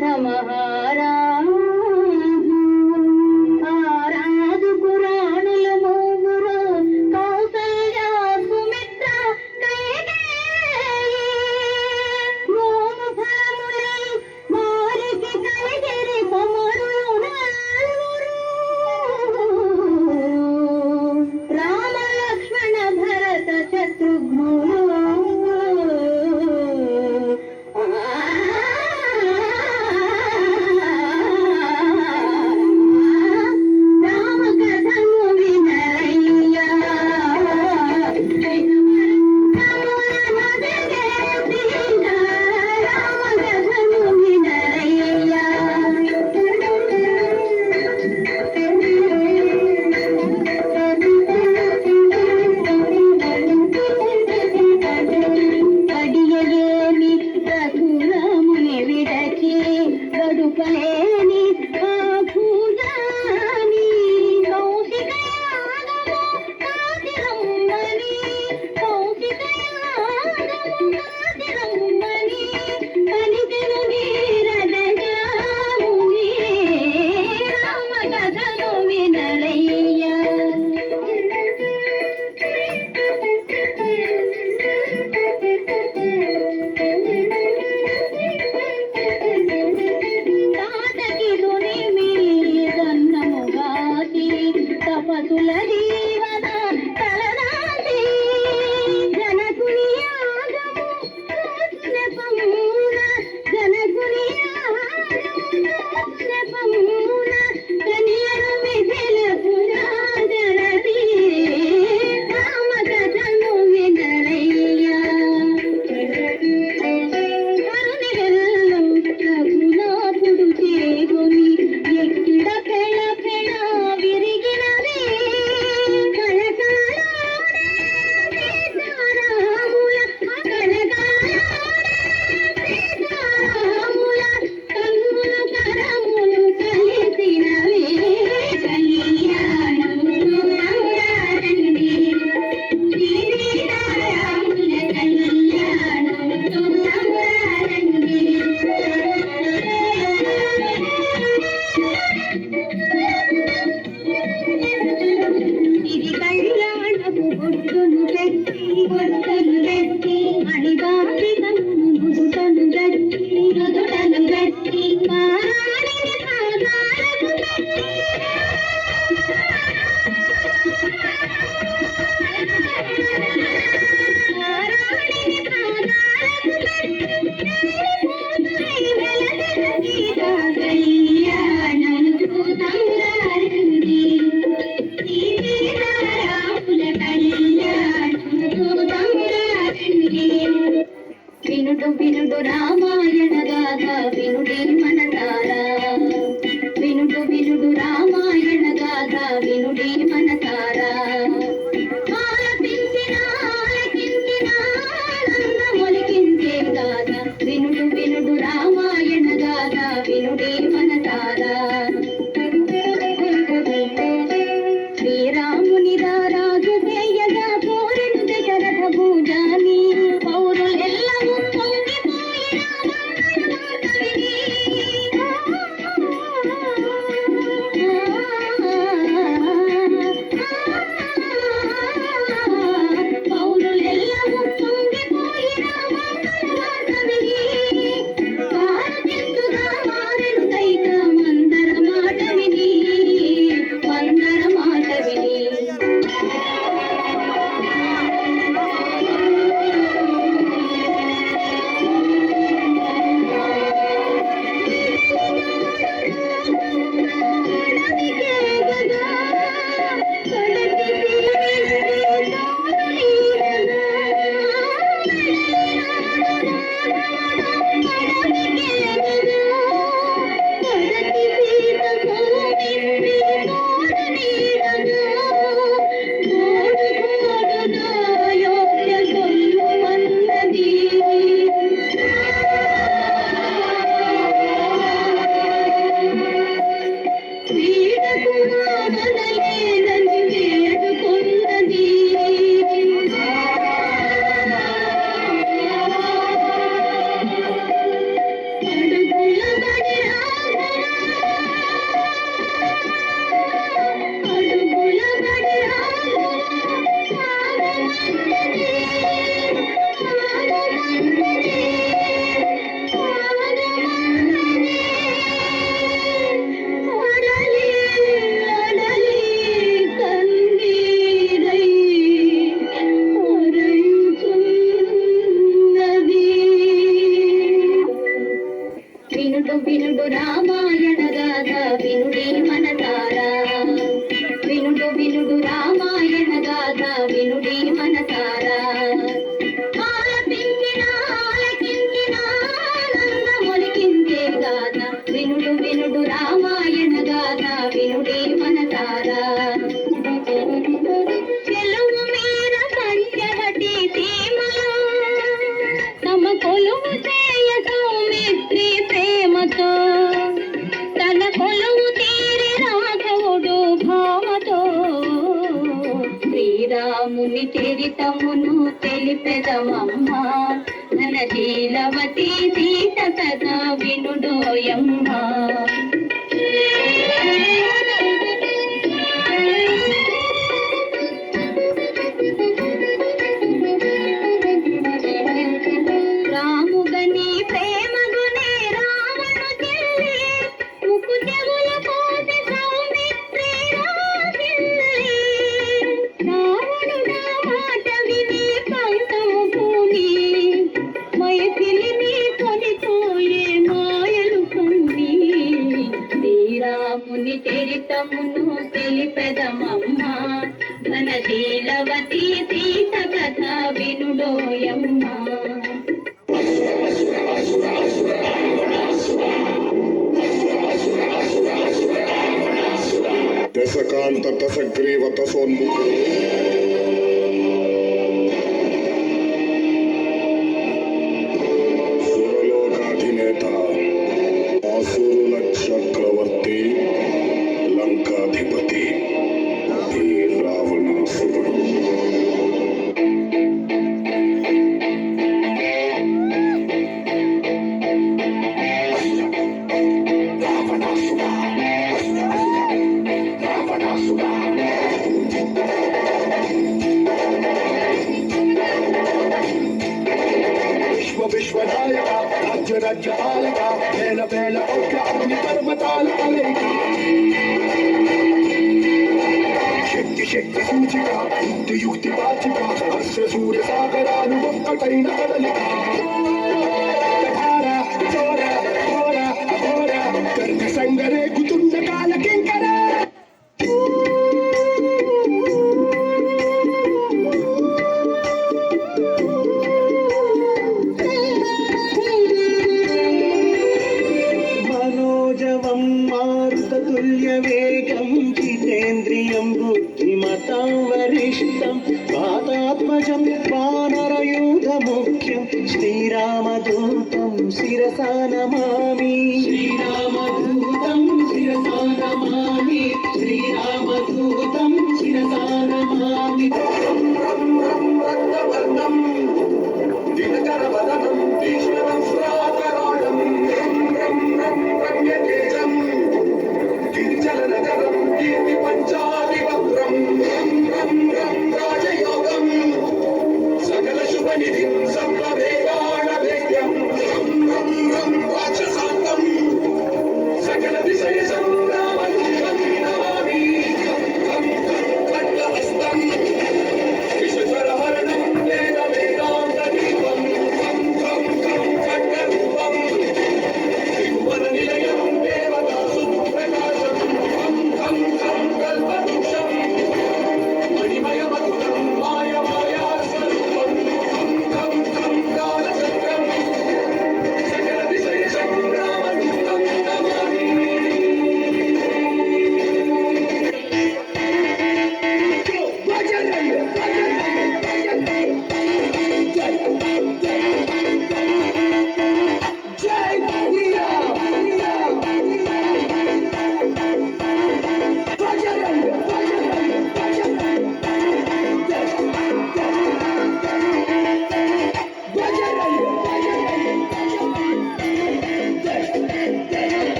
राधमहारा రామాయణ గాథ వినుడే మన Thank you. తేరి చరితమును తెలిపెదవమ్మా. ఘనశీలవతి సీత కథ వినుడోయమ్మా. పదమమ్మ. ఘన శీలవతి సీత కథ వినుడోయమ్మ. దశకాంత దశగ్రీవ దశోన్ముఖుడు رج رج طالك بيلا بيلا أوكا أبني كرم طالع عليك శక్తి శక్తి సూచిక యుక్తి యుక్తి వాచిక అశ్ర సూర్య సాగరాలు ఒక్కటైన కదలిక. శ్రీరామదూతం శిరసానమామి శ్రీరామదూతం శిరసానమామి శ్రీరామదూతం శిరసానమామి దినకర వదనం విశ్వరం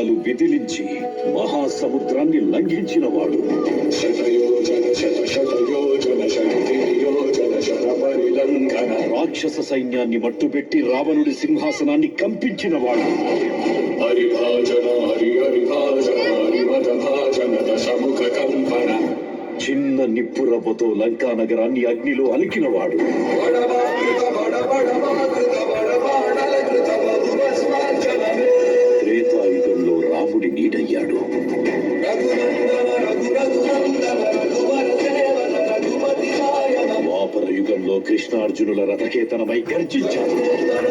వేదాలు విధిలించి మహాసముద్రాన్ని లంఘించిన వాడు రాక్షస సైన్యాన్ని మట్టుపెట్టి రావణుడి సింహాసనాన్ని కంపించిన వాడు చిన్న నిప్పురవ్వతో లంకా నగరాన్ని అగ్నిలో అలికినవాడు. అర్జునుల రథకేతనమై గర్జించాడు